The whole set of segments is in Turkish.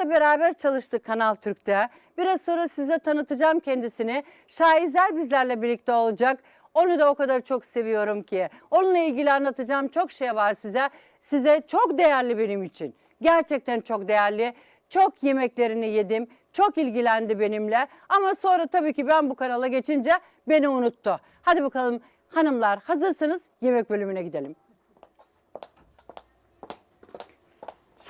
Şahizer'imizle beraber çalıştık Kanal Türk'te. Biraz sonra size tanıtacağım kendisini. Şahizer bizlerle birlikte olacak. Onu da o kadar çok seviyorum ki. Onunla ilgili anlatacağım çok şey var size. Size çok değerli benim için. Gerçekten çok değerli. Çok yemeklerini yedim. Çok ilgilendi benimle. Ama sonra tabii ki ben bu kanala geçince beni unuttu. Hadi bakalım hanımlar hazırsanız yemek bölümüne gidelim.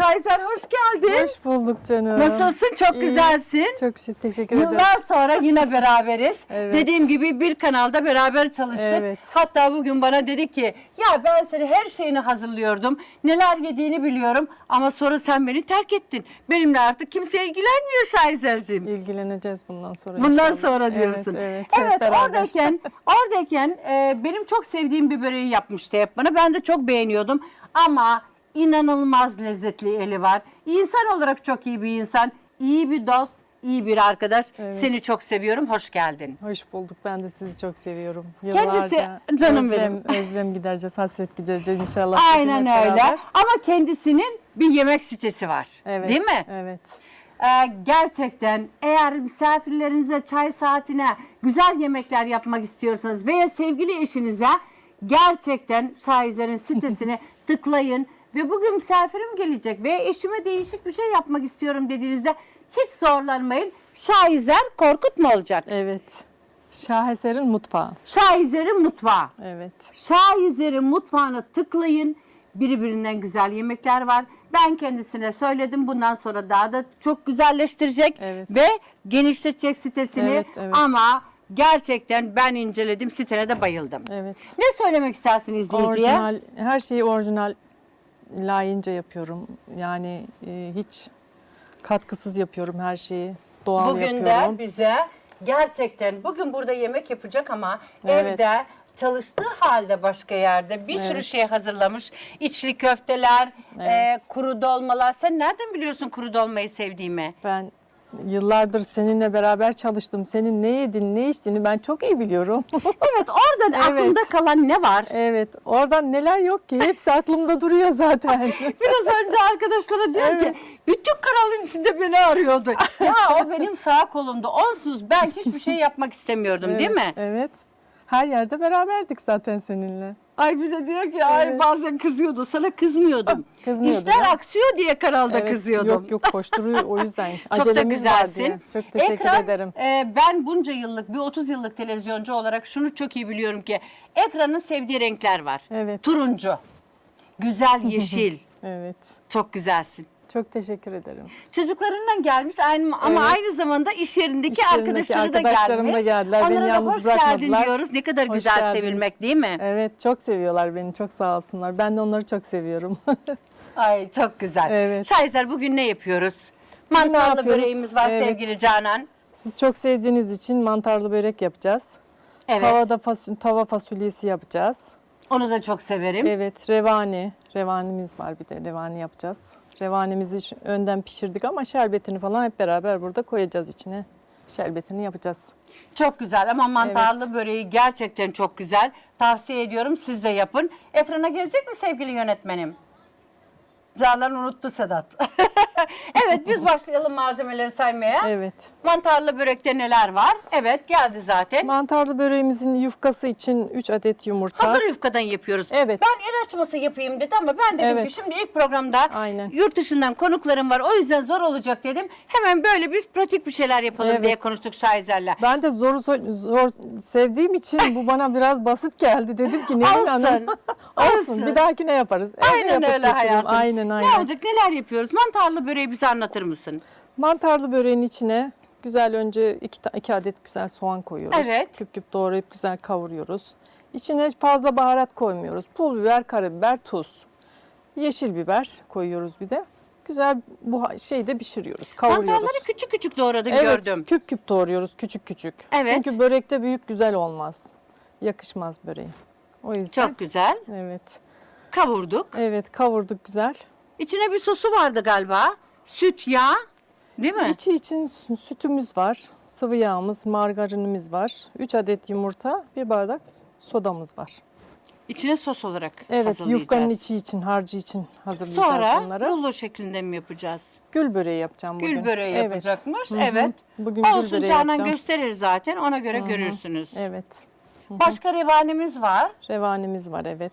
Şahizer hoş geldin. Hoş bulduk canım. Nasılsın? Çok İyi. güzelsin. Çok şey- teşekkür ederim. Yıllar sonra yine beraberiz. Evet. Dediğim gibi bir kanalda beraber çalıştık. Evet. Hatta bugün bana dedi ki ya ben seni her şeyini hazırlıyordum. Neler yediğini biliyorum ama sonra sen beni terk ettin. Benimle artık kimse ilgilenmiyor Şahizer'cim. İlgileneceğiz bundan sonra. Bundan inşallah. sonra diyorsun. Evet, evet. Evet, oradayken oradayken e, benim çok sevdiğim bir böreği yapmıştı hep bana. Ben de çok beğeniyordum ama inanılmaz lezzetli eli var. İnsan olarak çok iyi bir insan, iyi bir dost, iyi bir arkadaş. Evet. Seni çok seviyorum. Hoş geldin. Hoş bulduk. Ben de sizi çok seviyorum. Kendisi- Yıllarca canım özlem, Özlem gidereceğiz, hasret gidereceğiz inşallah. Aynen öyle. beraber. Ama kendisinin bir yemek sitesi var. Evet. Değil mi? Evet. Ee, gerçekten eğer misafirlerinize çay saatine güzel yemekler yapmak istiyorsanız veya sevgili eşinize gerçekten Şahizer'in sitesine tıklayın ve bugün misafirim gelecek veya eşime değişik bir şey yapmak istiyorum dediğinizde hiç zorlanmayın. Şahizer Korkut mu olacak? Evet. Şaheser'in mutfağı. Şahizer'in mutfağı. Evet. Şahizer'in mutfağına tıklayın. Birbirinden güzel yemekler var. Ben kendisine söyledim. Bundan sonra daha da çok güzelleştirecek Evet. ve genişletecek sitesini. Evet, evet. Ama gerçekten ben inceledim. Sitene de bayıldım. Evet. Ne söylemek istersin izleyiciye? Orijinal, her şeyi orijinal layığınca yapıyorum. Yani e, hiç katkısız yapıyorum her şeyi. Doğal Bugün de yapıyorum. bize gerçekten bugün burada yemek yapacak ama Evet. evde çalıştığı halde başka yerde bir sürü Evet. şey hazırlamış. İçli köfteler, Evet. e, kuru dolmalar. Sen nereden biliyorsun kuru dolmayı sevdiğimi? Ben yıllardır seninle beraber çalıştım. Senin ne yedin, ne içtiğini ben çok iyi biliyorum. Evet oradan Evet. aklımda kalan ne var? evet, oradan neler yok ki? Hepsi aklımda duruyor zaten. Biraz önce arkadaşlara diyorum Evet. ki bütün kanalın içinde beni arıyordu. ya o benim sağ kolumda. Onsuz ben hiçbir şey yapmak istemiyordum değil mi? Evet. Her yerde beraberdik zaten seninle. Ay bir de diyor ki ay Evet. bazen kızıyordu. Sana kızmıyordum. Kızmıyordum İşler ya. aksıyor diye kanalda Evet, kızıyordum. Yok yok koşturuyor o yüzden. Çok da Acelemiz var diye. güzelsin. Çok teşekkür Ekran, ederim. e, ben bunca yıllık, bir 30 yıllık televizyoncu olarak şunu çok iyi biliyorum ki ekranın sevdiği renkler var. Evet. Turuncu, güzel yeşil. Evet. çok güzelsin. Çok teşekkür ederim. Çocuklarından gelmiş aynı ama Evet. aynı zamanda iş yerindeki İş yerindeki arkadaşları da arkadaşlarım da gelmiş. geldiler, beni Onlara da yalnız hoş geldin bırakmadılar. diyoruz. Ne kadar Hoş güzel geldiniz. sevilmek değil mi? Evet çok seviyorlar beni. Çok sağ olsunlar. Ben de onları çok seviyorum. Ay çok güzel. Evet. Şahizer bugün ne yapıyoruz? Mantarlı yapıyoruz? böreğimiz var Evet. sevgili Canan. Siz çok sevdiğiniz için mantarlı börek yapacağız. Evet. Tavada fasul, tava fasulyesi yapacağız. Onu da çok severim. Evet, revani. Revanimiz var bir de. Revani yapacağız. Revanimizi şu- önden pişirdik ama şerbetini falan hep beraber burada koyacağız içine. Şerbetini yapacağız. Çok güzel ama mantarlı böreği gerçekten çok güzel. Tavsiye ediyorum siz de yapın. Ekrana gelecek mi sevgili yönetmenim? Canan unuttu Sedat. evet biz başlayalım malzemeleri saymaya. Evet. Mantarlı börekte neler var? Evet geldi zaten. Mantarlı böreğimizin yufkası için 3 adet yumurta. Hazır yufkadan yapıyoruz. Evet. Ben el açması yapayım dedi ama ben dedim Evet. ki şimdi ilk programda Aynen. yurt dışından konuklarım var. O yüzden zor olacak dedim. Hemen böyle biz pratik bir şeyler yapalım Evet. diye konuştuk Şahizer'le. Ben de zor, zor zor sevdiğim için bu bana biraz basit geldi. Dedim ki Nevin Hanım Olsun. olsun Olsun. bir dahakine yaparız. Evde Aynen yapıp öyle hayatım. Aynen Ne aynen. olacak neler yapıyoruz? Mantarlı böreği bize anlatır mısın? Mantarlı böreğin içine güzel önce iki, ta- iki adet güzel soğan koyuyoruz. Evet. Küp küp doğrayıp güzel kavuruyoruz. İçine fazla baharat koymuyoruz. Pul biber, karabiber, tuz. Yeşil biber koyuyoruz bir de. Güzel bu şeyde pişiriyoruz, kavuruyoruz. Mantarları küçük küçük doğradın evet, gördüm. küp küp doğruyoruz küçük küçük. Evet. Çünkü börekte büyük güzel olmaz. Yakışmaz böreğe. O yüzden. Çok güzel. Evet. Kavurduk. Evet kavurduk güzel. İçine bir sosu vardı galiba. Süt, yağ. Değil mi? İçi için sü- sütümüz var, sıvı yağımız, margarinimiz var. 3 adet yumurta, bir bardak sodamız var. içine sos olarak Evet, hazırlayacağız. yufkanın içi için, harcı için hazırlayacağız Sonra bunları. rulo şeklinde mi yapacağız? Gül böreği yapacağım bugün. Gül böreği Evet. yapacakmış. Hı hı. Evet. Bugün gül Olsun böreği Canan yapacağım. gösterir zaten. Ona göre görürsünüz. Evet. Başka revanemiz var. Revanimiz var evet.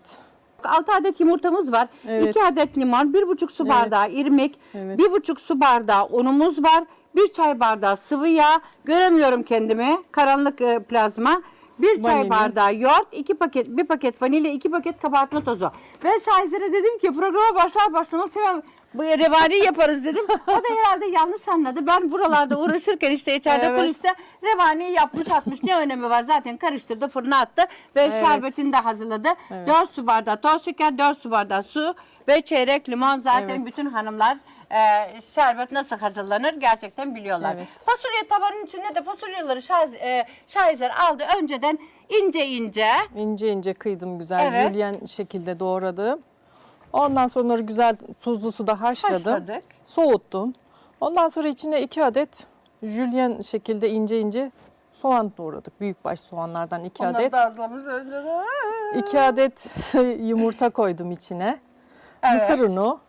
6 adet yumurtamız var. Evet. 2 adet limon, 1,5 su bardağı irmik, Evet. 1,5 su bardağı unumuz var. 1 çay bardağı sıvı yağ. Göremiyorum kendimi. Karanlık e, plazma. 1 çay Vanilya. bardağı yoğurt, 2 paket, 1 paket vanilya, 2 paket kabartma tozu. Ben Şahizer'e dedim ki programa başlar başlamaz hemen bu revani yaparız dedim. O da herhalde yanlış anladı. Ben buralarda uğraşırken işte içeride Evet. kuliste revani yapmış atmış ne önemi var zaten karıştırdı fırına attı ve şerbetini de hazırladı. Evet. 4 su bardağı toz şeker, 4 su bardağı su ve çeyrek limon zaten Evet. bütün hanımlar e, şerbet nasıl hazırlanır gerçekten biliyorlar. Evet. Fasulye tavanın içinde de fasulyeleri şahiz, e, şahizer aldı önceden ince ince. İnce ince kıydım güzel. Evet. Jülyen şekilde doğradım. Ondan sonra onları güzel tuzlu suda haşladım. Haşladık. Soğuttum. Ondan sonra içine iki adet jülyen şekilde ince ince soğan doğradık. Büyükbaş soğanlardan iki adet. da azlamış önceden. İki adet yumurta koydum içine. Evet. Mısır unu,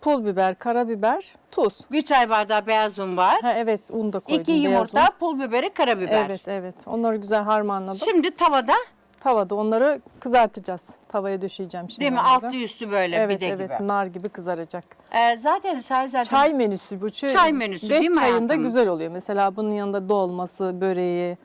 pul biber, karabiber, tuz. Bir çay bardağı beyaz un var. Ha evet un da koydum. İki yumurta, un. pul biberi, karabiber. Evet evet. Onları güzel harmanladım. Şimdi tavada Tavada onları kızartacağız. Tavaya döşeyeceğim şimdi. değil mi? onları. Altlı üstü böyle Evet pide evet gibi. nar gibi kızaracak. Ee, zaten şahizer Çay menüsü bu. Çay, Çay menüsü beş değil mi çayında hayatım? güzel oluyor. Mesela bunun yanında dolması, böreği,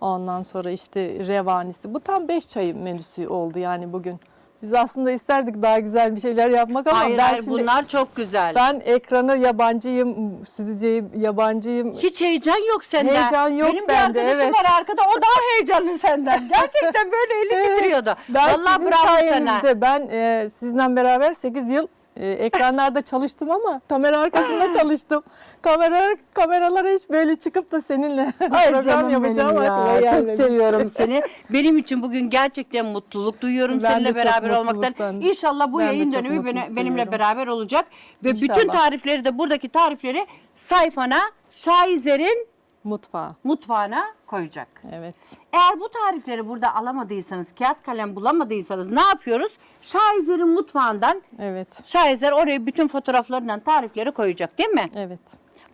ondan sonra işte revanisi. Bu tam beş çay menüsü oldu yani bugün. Biz aslında isterdik daha güzel bir şeyler yapmak ama Hayır ben hayır şimdi bunlar çok güzel. ben ekranı yabancıyım, stüdyoyu yabancıyım. Hiç heyecan yok senden. Heyecan yok Benim bende, bir arkadaşım evet. var arkada o daha heyecanlı senden. Gerçekten böyle eli titriyordu. Ben Vallahi sizin bravo sana. ben e, sizinle beraber 8 yıl e, ekranlarda çalıştım ama kamera arkasında çalıştım. Kamera kameralara hiç böyle çıkıp da seninle Ay program yapacağım benim ya. Çok gelmemişti. seviyorum seni. Benim için bugün gerçekten mutluluk duyuyorum Ben seninle beraber olmaktan. İnşallah bu ben yayın dönemi beni- benimle beraber olacak. Ve bütün İnşallah. tarifleri de buradaki tarifleri sayfana Şahizer'in Mutfağa. mutfağına koyacak. Evet. Eğer bu tarifleri burada alamadıysanız, kağıt kalem bulamadıysanız ne yapıyoruz? Şahizer'in mutfağından Evet. Şahizer oraya bütün fotoğraflarından tarifleri koyacak değil mi? Evet.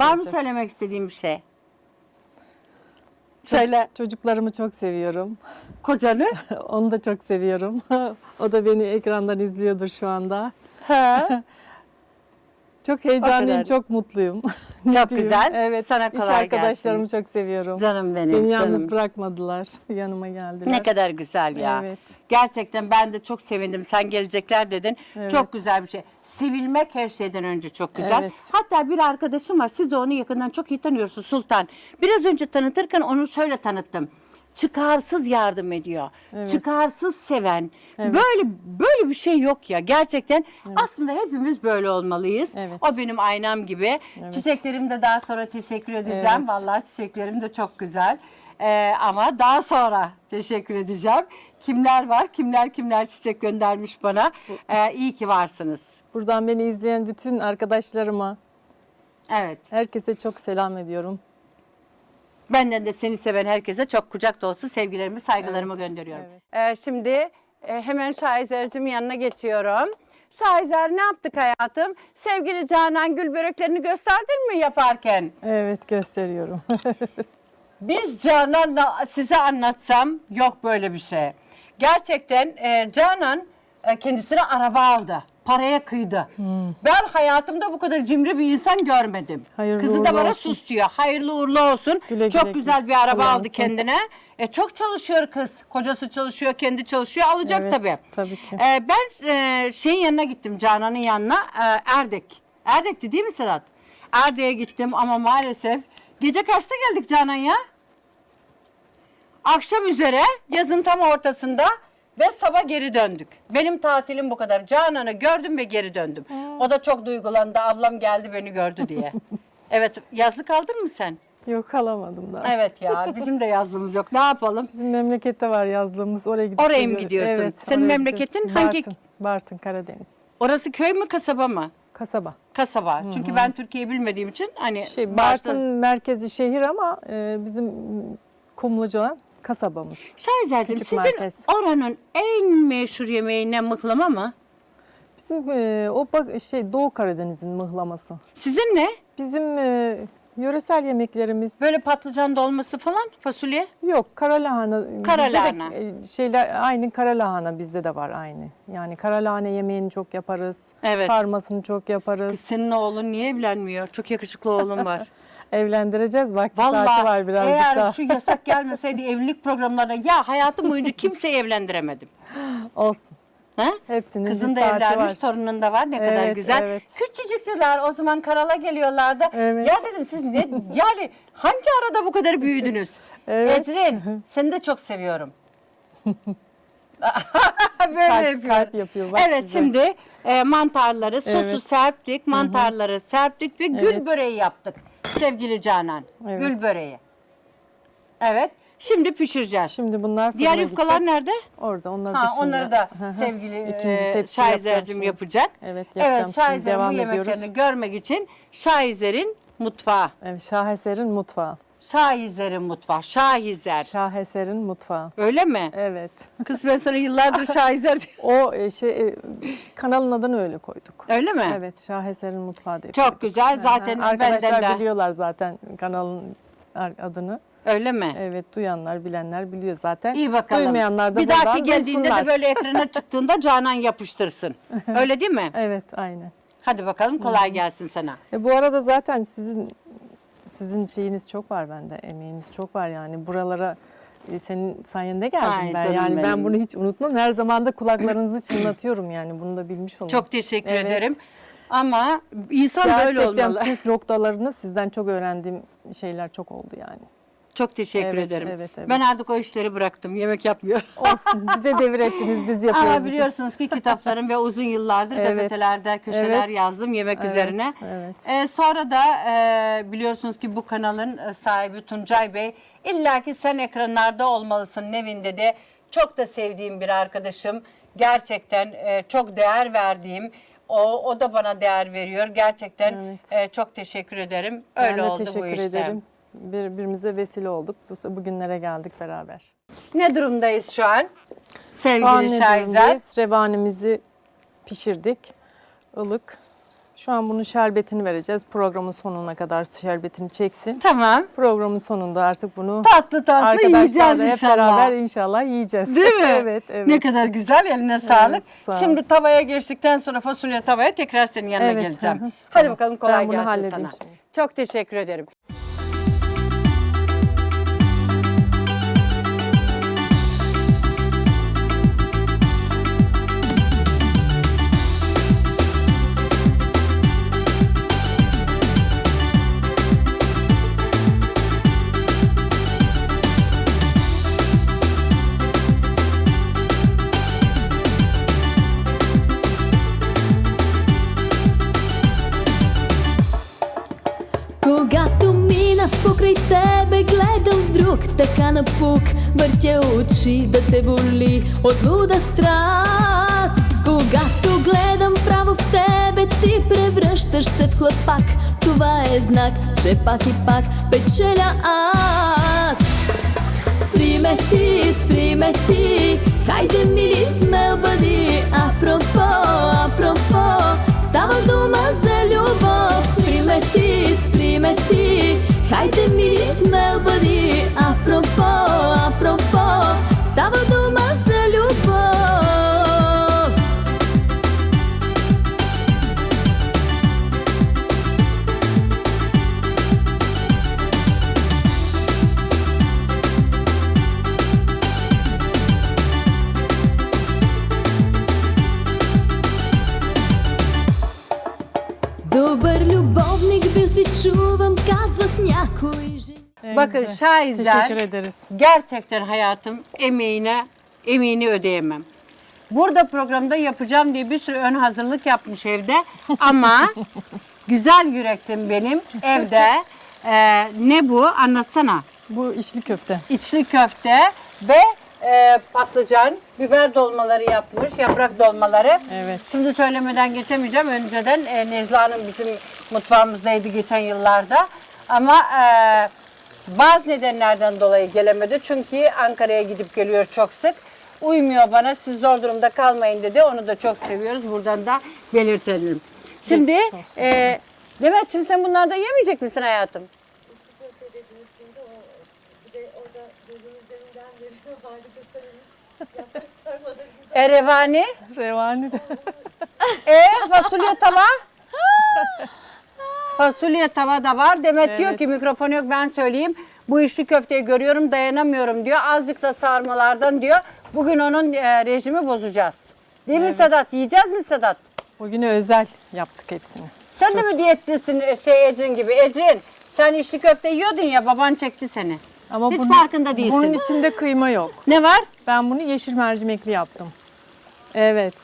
Var mı Koyacağız. söylemek istediğim bir şey? Çocuk- Söyle. Çocuklarımı çok seviyorum. Kocanı? Onu da çok seviyorum. o da beni ekrandan izliyordur şu anda. He. Çok heyecanlıyım, çok mutluyum. Çok Mutluyum. güzel. Evet. Sana İş kolay arkadaşlarımı gelsin. çok seviyorum. Canım benim. Beni yalnız canım. bırakmadılar. Yanıma geldiler. Ne kadar güzel ya. Evet. Gerçekten ben de çok sevindim. Sen gelecekler dedin. Evet. Çok güzel bir şey. Sevilmek her şeyden önce çok güzel. Evet. Hatta bir arkadaşım var. Siz de onu yakından çok iyi tanıyorsunuz Sultan. Biraz önce tanıtırken onu şöyle tanıttım. Çıkarsız yardım ediyor. Evet. Çıkarsız seven. Evet. Böyle böyle bir şey yok ya. Gerçekten aslında hepimiz böyle olmalıyız. Evet. O benim aynam gibi. Çiçeklerim de daha sonra teşekkür edeceğim. Evet. Vallahi çiçeklerim de çok güzel. Ee, ama daha sonra teşekkür edeceğim. Kimler var? Kimler kimler çiçek göndermiş bana. Ee, iyi ki varsınız. Buradan beni izleyen bütün arkadaşlarıma, Evet. herkese çok selam ediyorum. Benden de seni seven herkese çok kucak dolusu sevgilerimi, saygılarımı Evet, gönderiyorum. evet. Ee, şimdi e, hemen Şahizer'cim yanına geçiyorum. Şahizer ne yaptık hayatım? Sevgili Canan gül böreklerini gösterdin mi yaparken? Evet gösteriyorum. Biz Canan'la size anlatsam yok böyle bir şey. Gerçekten e, Canan e, kendisine araba aldı. Paraya kıydı. Ben hayatımda bu kadar cimri bir insan görmedim. Hayırlı Kızı da uğurlu bana olsun. sus diyor. Hayırlı uğurlu olsun. Güle çok güle güzel bir araba aldı kullansın. kendine. E, çok çalışıyor kız. Kocası çalışıyor, kendi çalışıyor. Alacak Evet, tabii. tabii ki. E, ben e, şeyin yanına gittim Canan'ın yanına. E, Erdek. Erdek'ti değil mi Sedat? Erdek'e gittim ama maalesef gece kaçta geldik Canan ya? Akşam üzere yazın tam ortasında ve sabah geri döndük. Benim tatilim bu kadar. Canan'ı gördüm ve geri döndüm. O da çok duygulandı. Ablam geldi beni gördü diye. evet yazlık aldın mı sen? Yok alamadım daha. Evet ya bizim de yazlığımız yok. Ne yapalım? Bizim memlekette var yazlığımız. Oraya gidip Oraya mı geliyoruz. gidiyorsun? Evet, Senin oraya memleketin gidiyoruz. hangi- Bartın, Bartın, Karadeniz. Orası köy mü kasaba mı? Kasaba. Kasaba. Çünkü ben Türkiye'yi bilmediğim için hani Şey, başta- Bartın merkezi şehir ama e, bizim Kumluca kasabamız. Şahizer'cim Küçük sizin merkez. oranın en meşhur yemeği ne mıhlama mı? Bizim e, o bak şey Doğu Karadeniz'in mıhlaması. Sizin ne? Bizim e, yöresel yemeklerimiz Böyle patlıcan dolması falan fasulye? yok. Karalahana. Karalahana. e, şeyler aynı karalahana bizde de var aynı. Yani karalahane yemeğini çok yaparız. Evet. Sarmasını çok yaparız. Kız senin oğlun niye evlenmiyor? Çok yakışıklı oğlun var. Evlendireceğiz. Vakti saati var birazcık eğer daha. şu yasak gelmeseydi evlilik programlarına ya hayatım boyunca kimseyi evlendiremedim. Olsun. Ha? Hepsinin Kızın bir da saati evlenmiş, var. torunun da var. Ne kadar Evet, güzel. evet. Küçücüktüler o zaman Karal'a geliyorlardı. Evet. Ya dedim siz ne yani hangi arada bu kadar büyüdünüz? Evet. Edrin seni de çok seviyorum. Böyle Kalp, yapıyor. kalp yapıyor. Bak Evet size. şimdi e, mantarları, sosu Evet. serptik, mantarları serptik ve gül Evet. böreği yaptık sevgili Canan. Evet. Gül böreği. Evet. Şimdi pişireceğiz. Şimdi bunlar fırına Diğer yufkalar gidecek. nerede? Orada onları da Ha, şimdi. onları da Hı hı. sevgili İkinci e, tepsi Şahizer'cim şimdi. yapacak. Evet yapacağım Evet şimdi Şahizer'in bu devam yemeklerini ediyoruz. görmek için Şahizer'in mutfağı. Evet, Şaheser'in mutfağı. Şahizer'in mutfağı. Şahizer. Şaheser'in mutfağı. Öyle mi? Evet. Kız ben sana yıllardır Şahizer O e, şey e, kanalın adını öyle koyduk. Öyle mi? Evet, Şaheser'in mutfağı diye Çok koyduk. güzel. Zaten Aha, Arkadaşlar benden de. biliyorlar zaten kanalın adını. Öyle mi? Evet, duyanlar, bilenler biliyor zaten. İyi bakalım. Duymayanlar da bir dahaki geldiğinde duysunlar. de böyle ekrana çıktığında Canan yapıştırsın. Öyle değil mi? Evet, aynen. Hadi bakalım kolay gelsin sana. E, bu arada zaten sizin sizin şeyiniz çok var bende, emeğiniz çok var yani buralara e, senin sayende geldim Ay ben. Yani benim. ben bunu hiç unutmam. Her zaman da kulaklarınızı çınlatıyorum yani bunu da bilmiş olun. Çok teşekkür Evet. ederim. Ama insan böyle Gerçekten olmalı. püf noktalarını sizden çok öğrendiğim şeyler çok oldu yani. Çok teşekkür Evet, ederim. evet, evet. Ben artık o işleri bıraktım. Yemek yapmıyorum. Olsun bize devir ettiniz biz yapıyoruz. Ama biliyorsunuz ki kitaplarım ve uzun yıllardır Evet. gazetelerde köşeler Evet. yazdım yemek Evet, üzerine. evet. Ee, sonra da e, biliyorsunuz ki bu kanalın e, sahibi Tuncay Bey illaki sen ekranlarda olmalısın Nevin dedi. Çok da sevdiğim bir arkadaşım. Gerçekten e, çok değer verdiğim. O, o da bana değer veriyor. Gerçekten e, çok teşekkür ederim. Ben Öyle de oldu teşekkür bu işte. ederim. Birbirimize vesile olduk. Bu, bugünlere geldik beraber. Ne durumdayız şu an? Şu an Sevgili ne durumdayız? Revanimizi pişirdik. Ilık. Şu an bunun şerbetini vereceğiz. Programın sonuna kadar şerbetini çeksin. Tamam. Programın sonunda artık bunu Tatlı tatlı yiyeceğiz arkadaşlarla hep inşallah. beraber inşallah yiyeceğiz. Değil mi? evet, evet. Ne kadar güzel eline sağlık. sağ ol. Şimdi tavaya geçtikten sonra fasulye tavaya tekrar senin yanına Evet, geleceğim. hı hı. Hadi Tamam. bakalım kolay Ben bunu gelsin sana. şimdi. Çok teşekkür ederim. Напук, въртя очи да те боли от луда страст. Когато гледам право в тебе, ти превръщаш се в хлапак. Това е знак, че пак и пак печеля аз. Спри ме ти, спри ме ти, хайде мили смел бъди. Апропо, апропо, става дума за любов. Спри ме ти, спри ме ти, хайде мили смел бъди. Апропо, апропо, става Bakın Elinize. Teşekkür ederiz. gerçekten hayatım emeğine emeğini ödeyemem. Burada programda yapacağım diye bir sürü ön hazırlık yapmış evde ama güzel yürektim benim evde. Ee, ne bu anlatsana. Bu içli köfte. İçli köfte ve e, patlıcan, biber dolmaları yapmış, yaprak dolmaları. Evet. Şimdi söylemeden geçemeyeceğim. Önceden e, Necla Hanım bizim mutfağımızdaydı geçen yıllarda. Ama e, Bazı nedenlerden dolayı gelemedi. Çünkü Ankara'ya gidip geliyor çok sık. Uymuyor bana. Siz zor durumda kalmayın dedi. Onu da çok seviyoruz. Buradan da belirtelim. Şimdi Geçmiş olsun. e, şimdi sen bunlardan yemeyecek misin hayatım? Erevani, Revani de. e fasulye tava. fasulye tava da var. Demet diyor ki mikrofonu yok ben söyleyeyim. Bu içli köfteyi görüyorum dayanamıyorum diyor. Azıcık da sarmalardan diyor. Bugün onun e, rejimi bozacağız. Değil mi Sedat? Yiyeceğiz mi Sedat? Bugüne özel yaptık hepsini. Sen de mi diyetlisin e, şey Ecrin gibi? Ecrin sen içli köfte yiyordun ya baban çekti seni. Ama Hiç bunun- farkında değilsin. Bunun içinde kıyma yok. Ne var? Ben bunu yeşil mercimekli yaptım. Evet.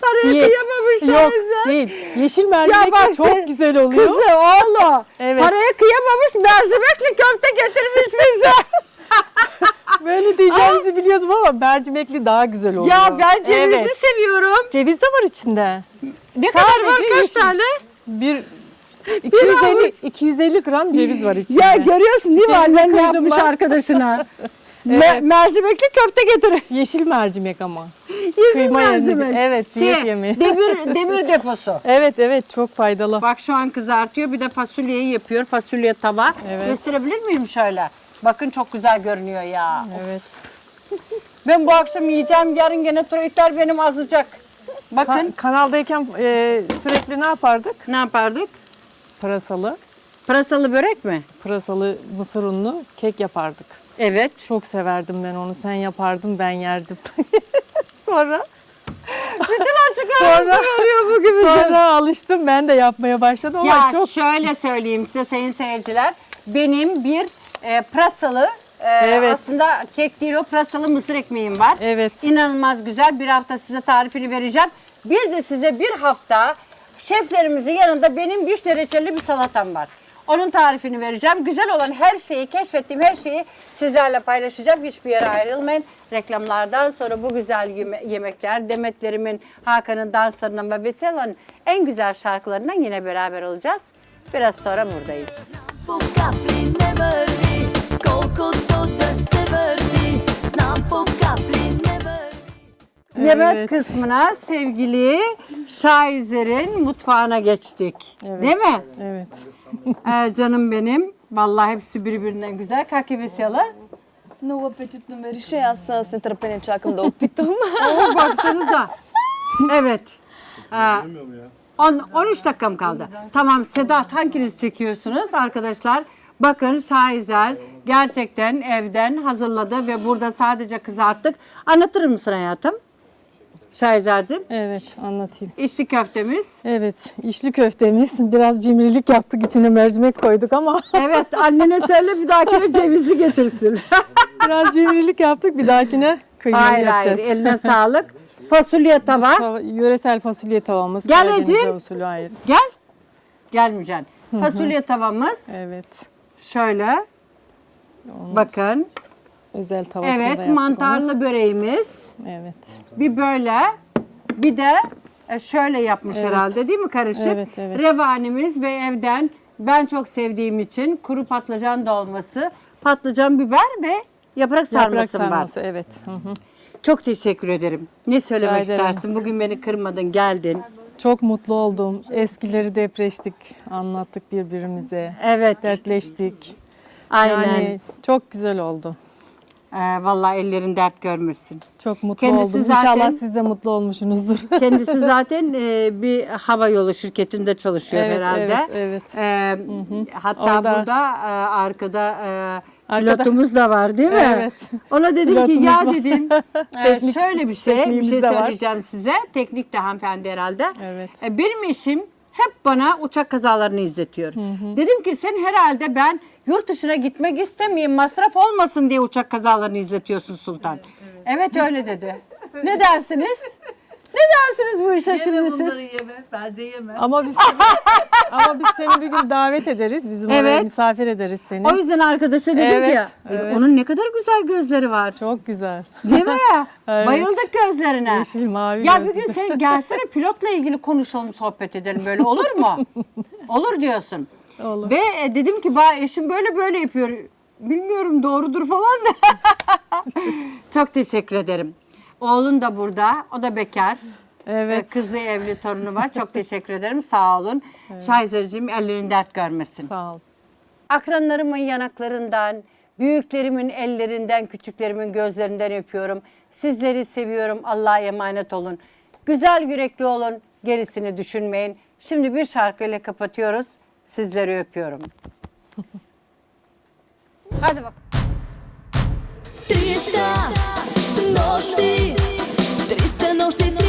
Paraya Diyet. kıyamamış Yok Şahize. değil. Yeşil mercimekli bak çok sen- güzel oluyor. Kızı oğlu. Evet. Paraya kıyamamış mercimekli köfte getirmiş bize. Böyle diyeceğinizi biliyordum ama mercimekli daha güzel oluyor. ya ben cevizi Evet. seviyorum. Ceviz de var içinde. Ne kadar var Sadece kaç yeşil. tane? Bir 250 250 gram ceviz var içinde. Ya görüyorsun değil mi Cevizi annen ne yapmış ben. arkadaşına? Me- mercimekli köfte getir. Yeşil mercimek ama. Yeşil Kıyma mercimek. evet, diyet Şey, yemeği. Demir, demir deposu. Evet evet çok faydalı. Bak şu an kızartıyor. Bir de fasulyeyi yapıyor. Fasulye tava. Evet. Gösterebilir miyim şöyle? Bakın çok güzel görünüyor ya. Evet. Ben bu akşam yiyeceğim. Yarın gene troitler benim azıcak. Bakın Ka- kanaldayken e, sürekli ne yapardık? ne yapardık? Pırasalı, Pırasalı börek mi? pırasalı mısır unlu kek yapardık. Evet. Çok severdim ben onu. Sen yapardın ben yerdim. sonra sonra bugün sonra alıştım ben de yapmaya başladım ama Ya çok şöyle söyleyeyim size sayın seyirciler. Benim bir e, pırasalı e, Evet. aslında kek değil o pırasalı mısır ekmeğim var. Evet. İnanılmaz güzel. Bir hafta size tarifini vereceğim. Bir de size bir hafta şeflerimizin yanında benim vişne reçelli bir salatam var. Onun tarifini vereceğim. Güzel olan her şeyi, keşfettiğim her şeyi sizlerle paylaşacağım. Hiçbir yere ayrılmayın. Reklamlardan sonra bu güzel yeme yemekler, Demetlerimin, Hakan'ın danslarından ve Vesela'nın en güzel şarkılarından yine beraber olacağız. Biraz sonra buradayız. Yemek evet. kısmına sevgili Şaizer'in mutfağına geçtik. Evet. Değil mi? Evet Ee, canım benim. Vallahi hepsi birbirinden güzel. Kaki Vesela. Много апетитно мирише. Аз а, с нетърпение чакам да опитам. Oo baksanıza. Evet. Ee, on, 13 dakikam kaldı. Tamam Sedat hanginiz çekiyorsunuz arkadaşlar? Bakın Şahizer gerçekten evden hazırladı ve burada sadece kızarttık. Anlatır mısın hayatım? Şahizer'cim. Evet anlatayım. İçli köftemiz. Evet içli köftemiz biraz cimrilik yaptık içine mercimek koyduk ama Evet annene söyle bir dahakine cevizli getirsin. biraz cimrilik yaptık bir dahakine kıymalı hayır yapacağız. hayır eline sağlık. Fasulye tava. Yöresel fasulye tavamız. Gel Ecin. usulü hayır. Gel. Gelmeyeceksin. Fasulye tavamız Evet. şöyle. Bakın. Özel tavasında Evet yaptık mantarlı böreğimiz. onu. Evet. Bir böyle. Bir de e, şöyle yapmış Evet. herhalde değil mi karışık? Evet, evet. Revanimiz ve evden ben çok sevdiğim için kuru patlıcan dolması, patlıcan biber ve yaprak sarması Yaprak var. sarması evet. Hı hı. Çok teşekkür ederim. Ne söylemek ederim. istersin? Bugün beni kırmadın, geldin. Çok mutlu oldum. Eskileri depreştik. Anlattık birbirimize. Evet, Dertleştik. aynen. Yani çok güzel oldu. Ee, vallahi ellerin dert görmesin. Çok mutlu Kendisi oldum. zaten- İnşallah siz de mutlu olmuşsunuzdur. Kendisi zaten e, bir hava yolu şirketinde çalışıyor Evet, herhalde. evet, evet. Ee, hatta Orada- burada e, arkada e, pilotumuz da var değil mi? Evet. Ona dedim ki ya var. dedim e, şöyle bir şey bir şey var. söyleyeceğim size. Teknik de hanımefendi herhalde. Evet. E, benim eşim hep bana uçak kazalarını izletiyor. Dedim ki sen herhalde ben yurt dışına gitmek istemeyeyim masraf olmasın diye uçak kazalarını izletiyorsun Sultan. Evet, öyle dedi. Ne dersiniz? Ne dersiniz bu işe şimdi siz? Bunları yeme. Bence yeme. ama biz sizi- ama biz seni bir gün davet ederiz. Bizim oraya Evet. misafir ederiz seni. O yüzden arkadaşa dedim Evet, ki "E, evet. onun ne kadar güzel gözleri var. Çok güzel. Değil mi? Evet. Bayıldık gözlerine. Yeşil, mavi Ya bir gözlü. gün sen gelsene pilotla ilgili konuşalım, sohbet edelim böyle olur mu? olur diyorsun. Olur. Ve e, dedim ki ba eşim böyle böyle yapıyor. bilmiyorum doğrudur falan da. çok teşekkür ederim. Oğlun da burada. O da bekar. Evet. Kızı evli torunu var. Çok teşekkür ederim. Sağ olun. Şahizeciğim ellerin dert görmesin. Sağ ol. Akranlarımın yanaklarından, büyüklerimin ellerinden, küçüklerimin gözlerinden öpüyorum. Sizleri seviyorum. Allah'a emanet olun. Güzel yürekli olun. Gerisini düşünmeyin. Şimdi bir şarkıyla kapatıyoruz. Sizleri öpüyorum. Hadi bak. Триста нощи, триста нощи